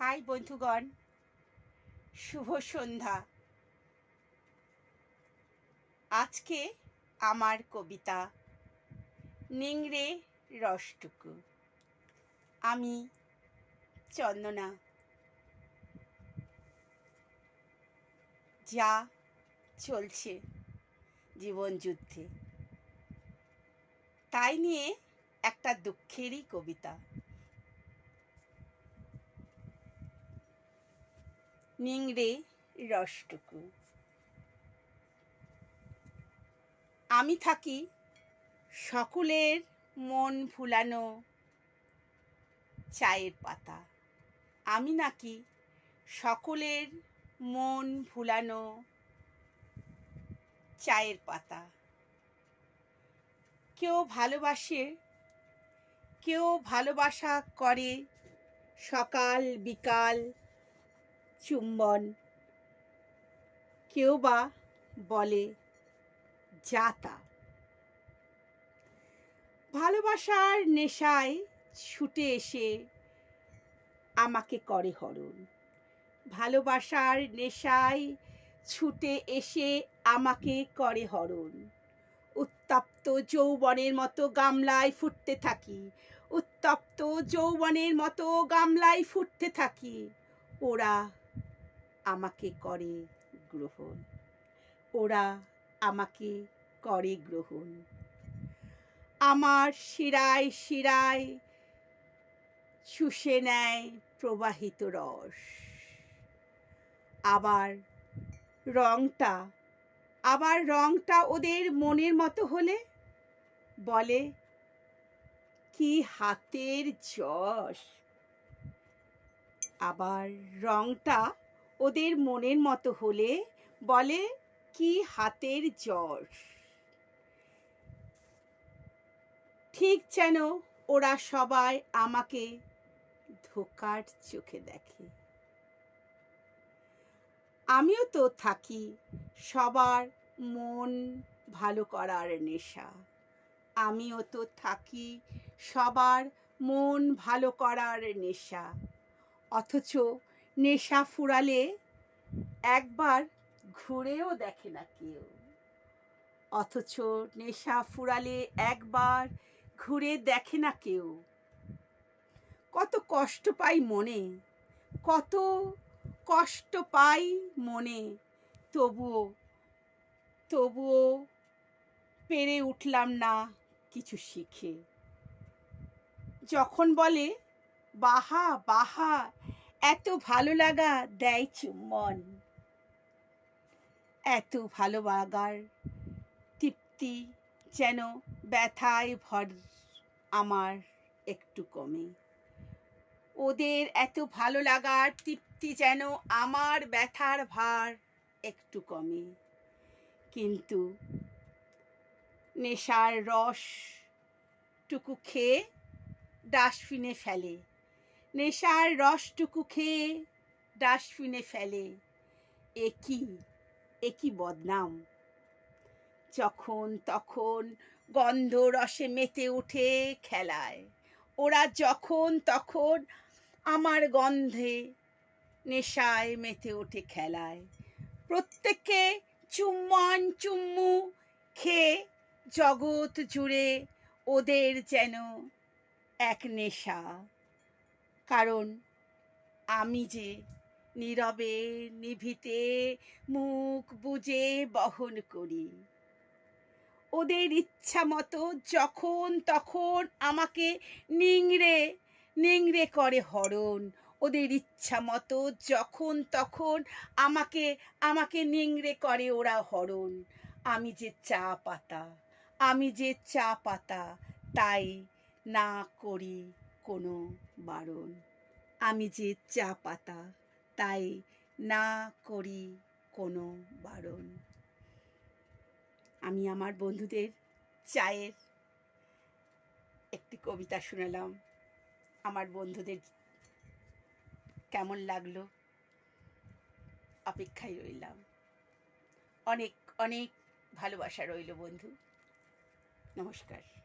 High বন্ধুগণ, শুভ সন্ধ্যা। আজকে আমার কবিতা, নিংড়ে রসটুকু। আমি চন্দনা। যা চলছে জীবন যুদ্ধে। তাই নিয়ে একটা দুঃখেরই কবিতা। নিংড়ে রসটুকু। আমি থাকি সকলের মন ভুলানো চায়ের পাতা। আমি নাকি সকলের মন ভুলানো চায়ের পাতা। কেউ ভালোবাসে, কেউ ভালোবাসা করে সকাল বিকাল চুম্বন। কেউ বা বলে যাতা। ভালোবাসার নেশায় ছুটে এসে আমাকে করে হরণ। ভালোবাসার নেশায় ছুটে এসে আমাকে করে হরণ। উত্তপ্ত যৌবনের মতো গামলায় ফুটতে থাকি। উত্তপ্ত যৌবনের মতো গামলায় ফুটতে থাকি। ওরা আমাকে করে গ্রহণ। ওরা আমাকে করে গ্রহণ। আমার শিরায় শিরায় শুষে নেয় প্রবাহিত রস। আবার রংটা আবার রংটা ওদের মনের মতো হলে বলে, কি হাতের যশ। আবার রংটা ওদের মনের মতো হলে বলে, কি হাতের জ্বর? ঠিক যেন ওরা সবাই আমাকে ধোকার চোখে দেখে। আমিও তো থাকি সবার মন ভালো করার নেশা। আমিও তো থাকি সবার মন ভালো করার নেশা। অথচ নেশা ফুরালে একবার ঘুরেও দেখে না কেউ। অথচ নেশা ফুরালে একবার ঘুরে দেখে না কেউ। কত কষ্ট পাই মনে, কত কষ্ট পাই মনে, তবুও তবুও পেরে উঠলাম না কিছু শিখে। যখন বলে, বাহা বাহা এত ভালো লাগা দেয় চুম্বন। এত ভালো লাগার তৃপ্তি যেন ব্যথায় ভর আমার একটু কমে। ওদের এত ভালো লাগার তৃপ্তি যেন আমার ব্যথার ভার একটু কমে। কিন্তু নেশার রস টুকু খেয়ে ডাস্টবিনে ফেলে। নেশার রসটুকু খেয়ে ডাস্টবিনে ফেলে। একই একই বদনাম? যখন তখন গন্ধ রসে মেতে উঠে খেলায়। ওরা যখন তখন আমার গন্ধে নেশায় মেতে ওঠে খেলায়। প্রত্যেককে চুম্বন চুম্মু খেয়ে জগৎ জুড়ে ওদের যেন এক নেশা। কারণ আমি যে নীরবে নিভিতে মুখ বুজে বহন করি। ওদের ইচ্ছা মতো যখন তখন আমাকে নিংড়ে নিংড়ে করে হরণ। ওদের ইচ্ছা মতো যখন তখন আমাকে আমাকে নিংড়ে করে ওরা হরণ। আমি যে চা পাতা, আমি যে চা পাতা, তাই না করি। কোনো বারণ। আমি যে চা পাতা, তাই না করি কোনো বারণ। আমি আমার বন্ধুদের চায়ের একটি কবিতা শোনালাম। আমার বন্ধুদের কেমন লাগল? অপেক্ষায় রইলাম। অনেক অনেক ভালোবাসা রইল বন্ধু। নমস্কার।